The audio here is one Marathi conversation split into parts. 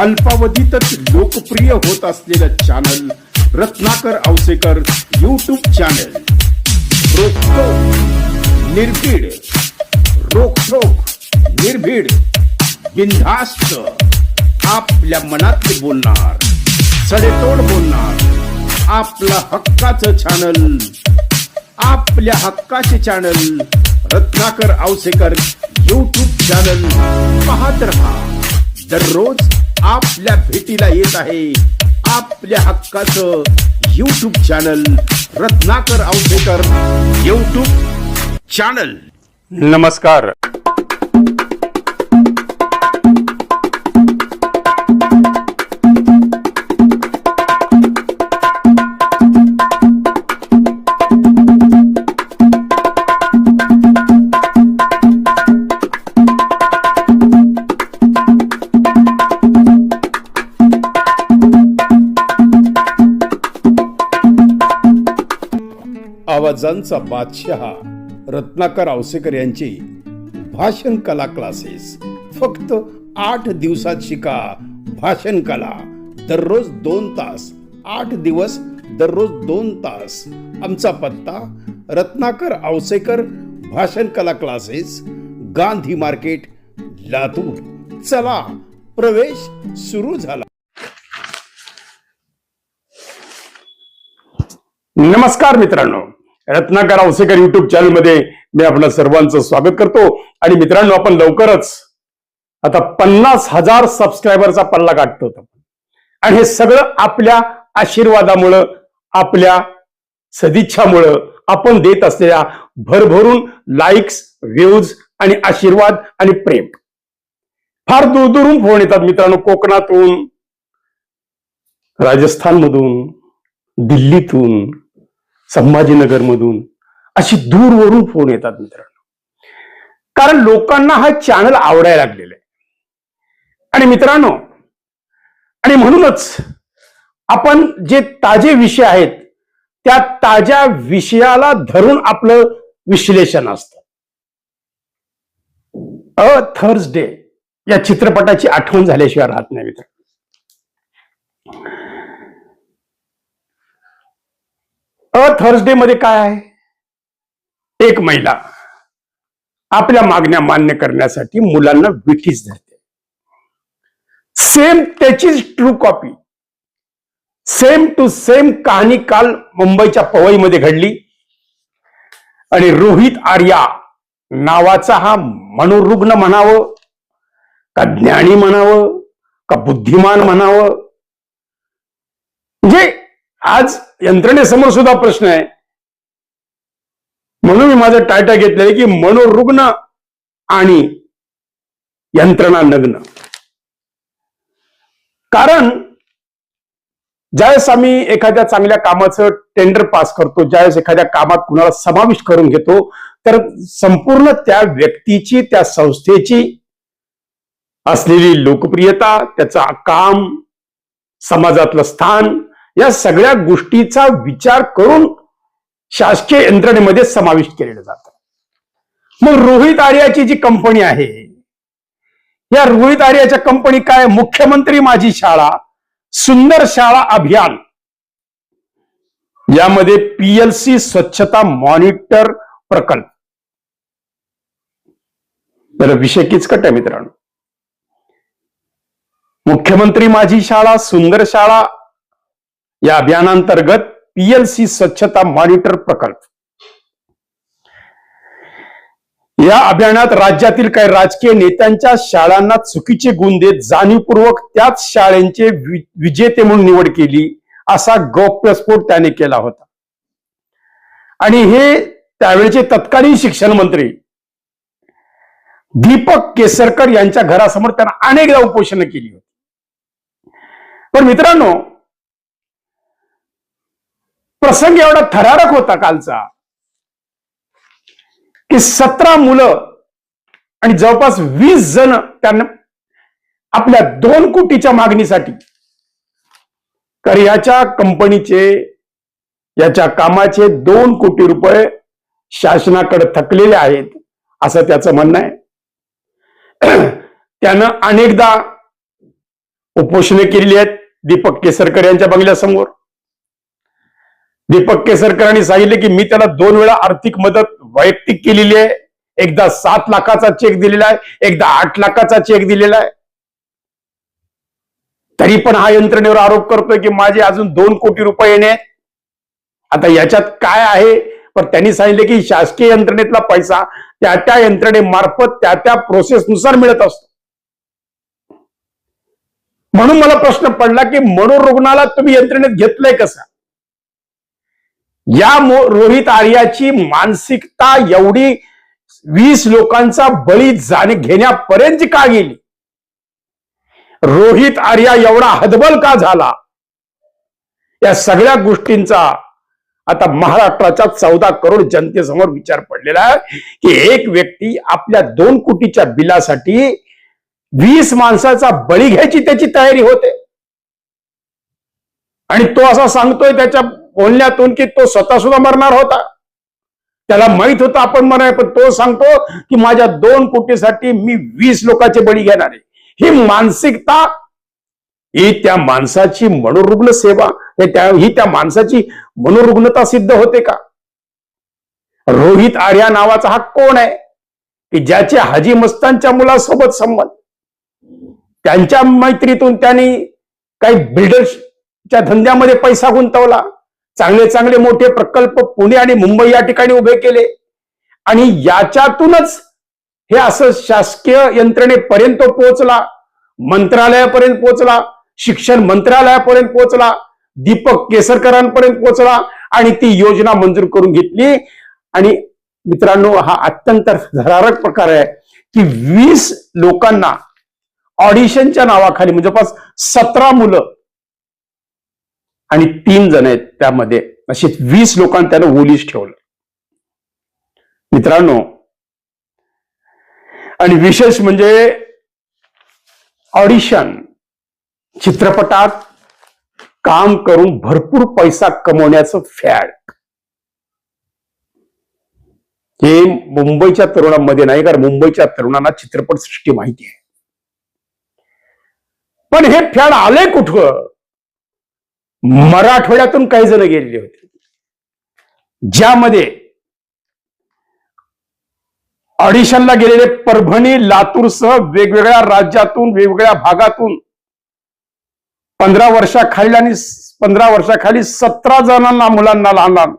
अल्पावधीतच लोकप्रिय होत असलेलं channel Ratnakar Ausekar YouTube channel रोखोक निर्भीड. रोखोक निर्भीड. बिनधास्त. आपल्या मनातले बोलणार. सडेतोड बोलणार. आपलं हक्काचं चॅनल आपल्या हक्काचे channel Ratnakar Ausekar YouTube channel पाहत रहा. दररोज आपल्या भेटीला येत आहे. आपल्या हक्काचं YouTube channel Ratnakar Ausekar YouTube channel नमस्कार. आवाजांचा बादशहा रत्नाकर आवसेकर यांचे भाषण कला क्लासेस फक्त आठ दिवसात शिका भाषण कला. दररोज दोन तास. आठ दिवस दररोज दोन तास. आमचा पत्ता रत्नाकर आवसेकर भाषण कला क्लासेस गांधी मार्केट लातूर. चला प्रवेश सुरू झाला. नमस्कार मित्रांनो. रत्नाकर औसेकर युट्यूब चॅनलमध्ये मी आपलं सर्वांचं स्वागत करतो. आणि मित्रांनो आपण लवकरच आता पन्नास हजार सबस्क्रायबरचा पल्ला गाठतो आणि हे सगळं आपल्या आशीर्वादामुळं आपल्या सदिच्छामुळं आपण देत असलेल्या भरभरून लाईक्स व्ह्यूज आणि आशीर्वाद आणि प्रेम. फार दूरदूरून फोन येतात मित्रांनो कोकणातून राजस्थानमधून दिल्लीतून संभाजीनगरमधून अशी दूरवरून फोन येतात मित्रांनो. कारण लोकांना हा चॅनल आवडायला लागलेला आहे. आणि मित्रांनो आणि म्हणूनच आपण जे ताजे विषय आहेत त्या ताज्या विषयाला धरून आपलं विश्लेषण असत. अ थर्सडे या चित्रपटाची आठवण झाल्याशिवाय राहत नाही मित्र अ थर्सडे मध्ये काय आहे? एक महिला आपल्या मागण्या मान्य करण्यासाठी मुलांना विठीस धरते. सेम त्याचीच true copy same to same कहाणी काल मुंबईच्या पवईमध्ये घडली. आणि रोहित आर्या नावाचा हा मनोरुग्ण म्हणावं का ज्ञानी म्हणावं का बुद्धिमान म्हणावं. म्हणजे आज यंत्रणेसमोर सुद्धा प्रश्न आहे. म्हणून मी माझं टायटा घेतलंय की मनोरुग्ण आणि यंत्रणा नग्न. कारण ज्यावेळेस आम्ही एखाद्या चांगल्या कामाचं टेंडर पास करतो ज्यावेळेस एखाद्या कामात कुणाला समाविष्ट करून घेतो तर संपूर्ण त्या व्यक्तीची त्या संस्थेची असलेली लोकप्रियता त्याचा काम समाजातलं स्थान या सगळ्या गोष्टीचा विचार करून शासकीय यंत्रणेमध्ये समाविष्ट केलेलं जातं. मग रोहित आर्याची जी कंपनी आहे या रोहित आर्याच्या कंपनी काय? मुख्यमंत्री माझी शाळा सुंदर शाळा अभियान. यामध्ये पीएलसी स्वच्छता मॉनिटर प्रकल्प. तर विषय किचकट आहे मित्रांनो. मुख्यमंत्री माझी शाळा सुंदर शाळा या अभियानांतर्गत पीएलसी स्वच्छता मॉनिटर प्रकल्प. या अभियानात राज्यातील काही राजकीय नेत्यांच्या शाळांना चुकीचे गुण देत जाणीवपूर्वक त्याच शाळेंचे विजेते म्हणून निवड केली असा गौप्यस्फोट त्याने केला होता. आणि हे त्यावेळेचे तत्कालीन शिक्षण मंत्री दीपक केसरकर यांच्या घरासमोर त्यांना अनेकदा उपोषण केली होती. पण मित्रांनो प्रसंग एवढा थरारक होता कालचा की सतरा मुलं आणि जवळपास वीस जण त्यांना आपल्या दोन कोटीच्या मागणीसाठी तर याच्या कंपनीचे याच्या कामाचे दोन कोटी रुपये शासनाकडे थकलेले आहेत असं त्याचं म्हणणं आहे. त्यानं अनेकदा उपोषणे केलेली आहेत दीपक केसरकर यांच्या बंगल्यासमोर. दीपक केसरकरांनी सांगितले की मी त्याला दोन वेळा आर्थिक मदत वैयक्तिक केलेली आहे. एकदा सात लाखाचा चेक दिलेला आहे एकदा आठ लाखाचा चेक दिलेला आहे. तरी पण हा यंत्रणेवर आरोप करतोय की माझे अजून दोन कोटी रुपये येणे. आता याच्यात काय आहे? पण त्यांनी सांगितले की शासकीय यंत्रणेतला पैसा त्या त्या यंत्रणेमार्फत त्या त्या प्रोसेसनुसार मिळत असतो. म्हणून मला प्रश्न पडला की मनोरुग्णाला तुम्ही यंत्रणेत घेतलंय कसं? या रोहित आर्याची मानसिकता एवढी वीस लोकांचा बळी जाणे घेण्यापर्यंत का गेली? रोहित आर्या एवढा हदबल का झाला? या सगळ्या गोष्टींचा आता महाराष्ट्राच्या चौदा करोड जनतेसमोर विचार पडलेला आहे की एक व्यक्ती आपल्या दोन कोटीच्या बिलासाठी वीस माणसाचा बळी घ्यायची त्याची तयारी होते. आणि तो असा सांगतोय त्याच्या बोलण्यातून की तो स्वतः सुद्धा मरणार होता. त्याला माहीत होतं आपण म्हणाय पण तो सांगतो की माझ्या दोन कोटीसाठी मी वीस लोकांचे बळी घेणार आहे. ही मानसिकता ही त्या माणसाची मनोरुग्ण सेवा त्या ही त्या माणसाची मनोरुग्णता सिद्ध होते का? रोहित आर्या नावाचा हा कोण आहे? की ज्याचे हाजी मस्तानच्या मुलासोबत संबंध. त्यांच्या मैत्रीतून त्यांनी काही बिल्डर्सच्या धंद्यामध्ये पैसा गुंतवला. चांगले चांगले मोठे प्रकल्प पुणे आणि मुंबई या ठिकाणी उभे केले. आणि याच्यातूनच हे असं शासकीय यंत्रणेपर्यंत पोहोचला मंत्रालयापर्यंत पोहोचला शिक्षण मंत्रालयापर्यंत पोहोचला दीपक केसरकरांपर्यंत पोहोचला आणि ती योजना मंजूर करून घेतली. आणि मित्रांनो हा अत्यंत धरारक प्रकार आहे की वीस लोकांना ऑडिशनच्या नावाखाली म्हणजे पास सतरा मुलं आणि तीन जण आहेत त्यामध्ये. असे वीस लोकांना त्यानं ओलीस ठेवलं. मित्रांनो आणि विशेष म्हणजे ऑडिशन चित्रपटात काम करून भरपूर पैसा कमवण्याचं फॅड. हे मुंबईच्या तरुणांमध्ये नाही कारण मुंबईच्या तरुणांना चित्रपट सृष्टी माहिती आहे. पण हे फॅड आले कुठं? मराठवाड्यातून काही जण गेलेले होते. ज्यामध्ये ऑडिशनला गेलेले परभणी लातूरसह वेगवेगळ्या राज्यातून वेगवेगळ्या भागातून पंधरा वर्षाखाली आणि पंधरा वर्षाखाली सतरा जणांना मुलांना लहान लहान.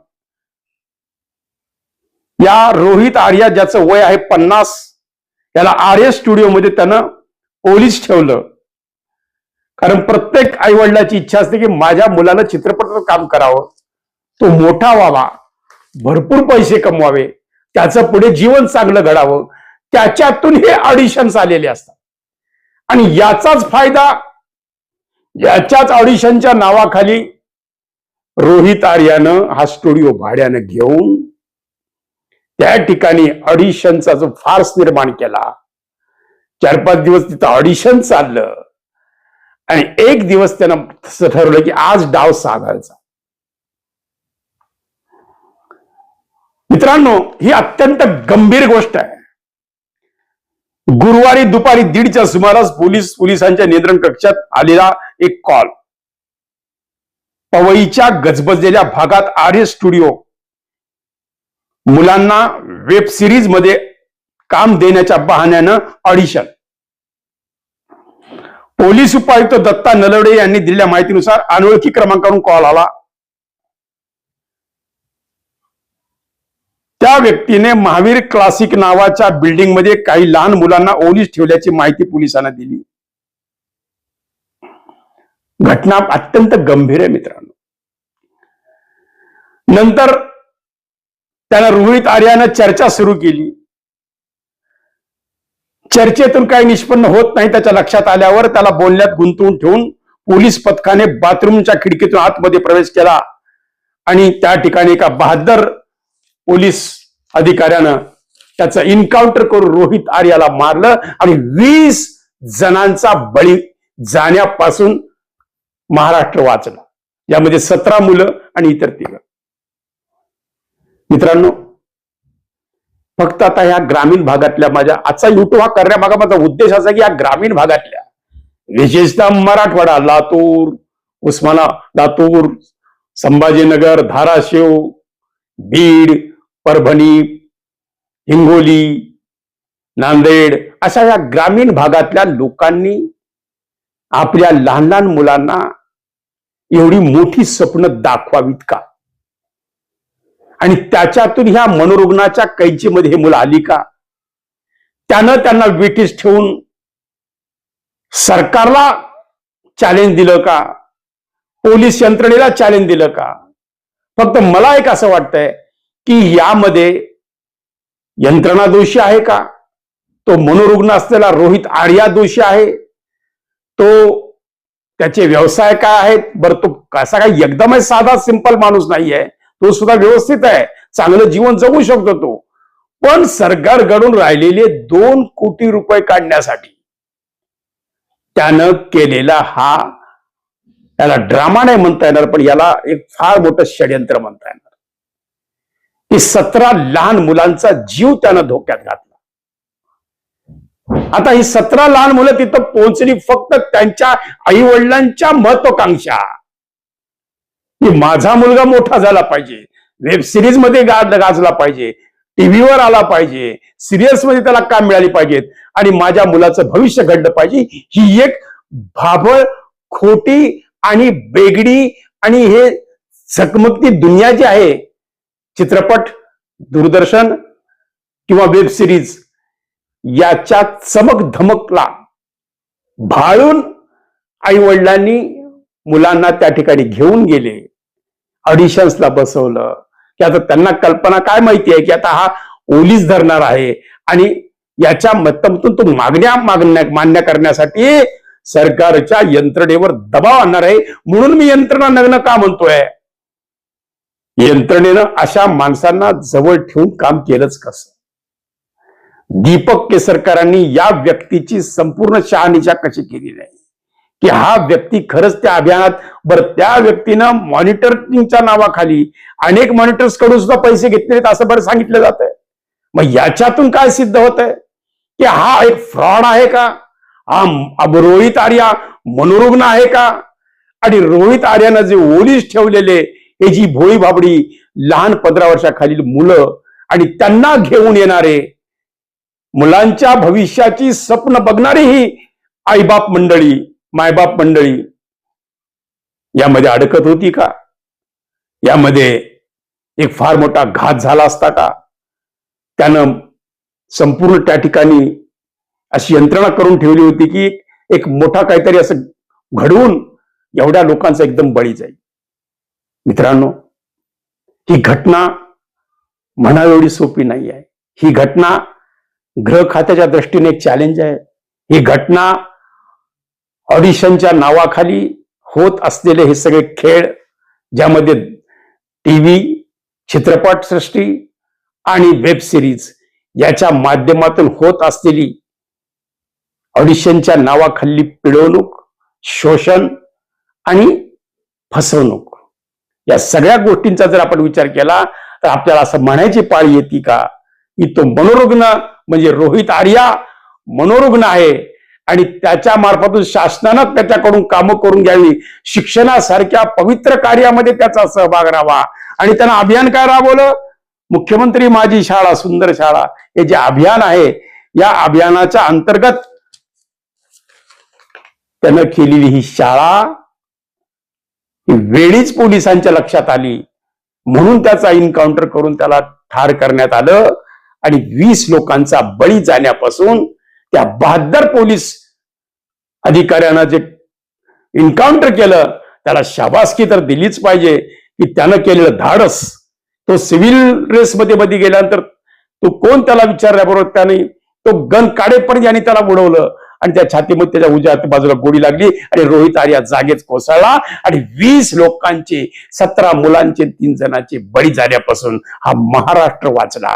या रोहित आर्या ज्याचं वय आहे पन्नास याला आर्य स्टुडिओमध्ये त्यानं पोलीस ठेवलं. कारण प्रत्येक आई वडिलाची इच्छा असते की माझ्या मुलानं चित्रपटाचं काम करावं. तो मोठा व्हावा. भरपूर पैसे कमवावे. त्याचं पुढे जीवन चांगलं घडावं. त्याच्यातून हे ऑडिशन्स आलेले असतात. आणि याचाच फायदा याच्याच ऑडिशनच्या नावाखाली रोहित आर्यानं हा स्टुडिओ भाड्यानं घेऊन त्या ठिकाणी ऑडिशनचा जो फार्स निर्माण केला. चार पाच दिवस तिथं ऑडिशन चाललं. आणि एक दिवस त्यानं असं ठरवलं की आज डाव साधायचा मित्रांनो ही अत्यंत गंभीर गोष्ट आहे. गुरुवारी दुपारी दीडच्या सुमारास पोलीस पोलिसांच्या नियंत्रण कक्षात आलेला एक कॉल पवईच्या गजबजलेल्या भागात आर्य स्टुडिओ. मुलांना वेब सिरीजमध्ये काम देण्याच्या बहाण्यानं ऑडिशन पोलीस उपायुक्त दत्ता नलवडे यांनी दिलेल्या माहितीनुसार अनोळखी क्रमांकावरून कॉल आला. त्या व्यक्तीने महावीर क्लासिक नावाच्या बिल्डिंगमध्ये काही लहान मुलांना ओलीस ठेवल्याची माहिती पोलिसांना दिली. घटना अत्यंत गंभीर आहे मित्रांनो. नंतर त्यानं रोहित आर्यानं चर्चा सुरू केली. चर्चेतून काही निष्पन्न होत नाही त्याच्या लक्षात आल्यावर त्याला बोलण्यात गुंतवून ठेवून पोलीस पथकाने बाथरूमच्या खिडकीतून आतमध्ये प्रवेश केला. आणि त्या ठिकाणी एका बहादर पोलीस अधिकाऱ्यानं त्याचं इन्काउंटर करून रोहित आर्याला मारलं आणि वीस जणांचा बळी जाण्यापासून महाराष्ट्र वाचला. यामध्ये सतरा मुलं आणि इतर तिघ. मित्रांनो फक्त आता ह्या ग्रामीण भागातल्या माझ्या आजचा युट्यूब हा करण्यामागा माझा उद्देश असा की या ग्रामीण भागातल्या विशेषतः मराठवाडा लातूर उस्माना लातूर संभाजीनगर धाराशिव बीड परभणी हिंगोली नांदेड अशा या ग्रामीण भागातल्या लोकांनी आपल्या लहान लहान मुलांना एवढी मोठी स्वप्न दाखवावीत का? आणि त्याच्यातून ह्या मनोरुग्णाच्या कैचीमध्ये हे मुलं आली का? त्यानं त्यांना विटीस ठेवून सरकारला चॅलेंज दिलं का? पोलीस यंत्रणेला चॅलेंज दिलं का? फक्त मला एक असं वाटतंय की यामध्ये यंत्रणा दोषी आहे का? तो मनोरुग्ण असलेला रोहित आर्या दोषी आहे? तो त्याचे व्यवसाय काय आहेत? बरं तो कसा काय एकदमच साधा सिंपल माणूस नाहीये. तो सुद्धा व्यवस्थित आहे. चांगलं जीवन जगू शकतो तो. पण सरकारकडून राहिलेले दोन कोटी रुपये काढण्यासाठी त्यानं केलेला हा त्याला ड्रामा नाही म्हणता येणार पण याला एक फार मोठं षडयंत्र म्हणता येणार. की सतरा लहान मुलांचा जीव त्यानं धोक्यात घातला. आता ही सतरा लहान मुलं तिथं पोहोचली फक्त त्यांच्या आई वडिलांच्या महत्वाकांक्षा. की माझा मुलगा मोठा झाला पाहिजे. वेब सिरीजमध्ये गाजला पाहिजे. टीव्हीवर आला पाहिजे. सिरियल्समध्ये त्याला काम मिळाली पाहिजेत आणि माझ्या मुलाचं भविष्य घडलं पाहिजे. ही एक भाबळ खोटी आणि बेगडी आणि हे चकमकती दुनिया जी आहे चित्रपट दूरदर्शन किंवा वेब सिरीज याच्या चमक धमकला भाळून आई वडिलांनी मुलांना त्या ठिकाणी घेऊन गेले. ऑडिशन्सला बसवलं. की आता त्यांना कल्पना काय माहिती आहे की आता हा ओलीस धरणार आहे. आणि याच्या माध्यमातून तो मागण्या मागण्या मान्य करण्यासाठी सरकारच्या यंत्रणेवर दबाव आणणार आहे. म्हणून मी यंत्रणा नग्न का म्हणतोय? यंत्रणेनं अशा माणसांना जवळ ठेवून काम केलंच कसं? दीपक केसरकरांनी या व्यक्तीची संपूर्ण शहानिशा कशी केली नाही? की हा व्यक्ती खरंच त्या अभियानात बरं त्या व्यक्तीनं मॉनिटरिंगच्या नावाखाली अनेक मॉनिटर्सकडून सुद्धा पैसे घेतलेत असं बरं सांगितलं जात आहे मग याच्यातून काय सिद्ध होत आहे की हा एक फ्रॉड आहे का? हा अब रोहित आर्या मनोरुग्ण आहे का? आणि रोहित आर्यानं जे ओलीस ठेवलेले हे जी भोळी भाबडी लहान पंधरा वर्षाखालील मुलं आणि त्यांना घेऊन येणारे मुलांच्या भविष्याची स्वप्न बघणारी ही आईबाप मंडळी मायबाप मंडळी यामध्ये अडकत होती का? यामध्ये एक फार मोठा घात झाला असता का? त्यानं संपूर्ण त्या ठिकाणी अशी यंत्रणा करून ठेवली होती की एक मोठा काहीतरी असं घडवून एवढ्या लोकांचा एकदम बळी जाईल. मित्रांनो ही घटना म्हणा एवढी सोपी नाही आहे. ही घटना ग्रह खात्याच्या दृष्टीने एक चॅलेंज आहे. ही घटना ऑडिशनच्या नावाखाली होत असलेले हे सगळे खेळ ज्यामध्ये टीव्ही चित्रपट सृष्टी आणि वेब सिरीज याच्या माध्यमातून होत असलेली ऑडिशनच्या नावाखाली पिळवणूक शोषण आणि फसवणूक. या सगळ्या गोष्टींचा जर आपण विचार केला तर आपल्याला असं म्हणायची पाळी येते का? की तो मनोरुग्ण म्हणजे रोहित आर्या मनोरुग्ण आहे. आणि त्याच्या मार्फतून शासनानं त्याच्याकडून कामं करून घ्यावी. शिक्षणासारख्या पवित्र कार्यामध्ये त्याचा सहभाग राहावा. आणि त्यांना अभियान काय राबवलं? मुख्यमंत्री माझी शाळा सुंदर शाळा. हे जे अभियान आहे या अभियानाच्या अंतर्गत त्यानं केलेली ही शाळा ही वेळीच पोलिसांच्या लक्षात आली. म्हणून त्याचा इन्काउंटर करून त्याला ठार करण्यात आलं. आणि वीस लोकांचा बळी जाण्यापासून त्या बहादर पोलीस अधिकाऱ्यानं जे इन्काउंटर केलं त्याला शाबासकी तर दिलीच पाहिजे की त्यानं केलेलं धाडस. तो सिव्हिल रेसमध्ये मध्ये गेल्यानंतर तो कोण त्याला विचारल्याबरोबर त्याने तो गन काढेपर्यंत यांनी त्याला उडवलं आणि त्या छातीमध्ये त्याच्या उजव्या बाजूला गोळी लागली आणि रोहित आर्या जागेच कोसळला आणि वीस लोकांचे सतरा मुलांचे तीन जणांचे बळी झाल्यापासून हा महाराष्ट्र वाचला.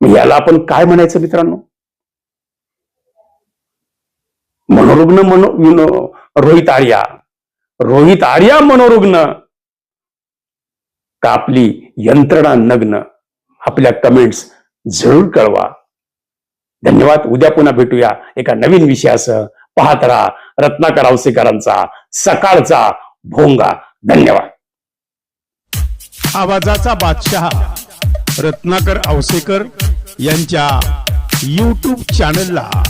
याला आपण काय म्हणायचं मित्रांनो? मनोरुग्ण मनो रोहित आर्या. रोहित आर्या मनोरुग्ण. का आपली यंत्रणा नग्न. आपल्या कमेंट्स जरूर कळवा. धन्यवाद. उद्या पुन्हा भेटूया एका नवीन विषयासह. पाहत राहा रत्नाकर आवसेकरांचा सकाळचा भोंगा. धन्यवाद. आवाजाचा बादशहा रत्नाकर आवसेकर यांच्या यूट्यूब चॅनलला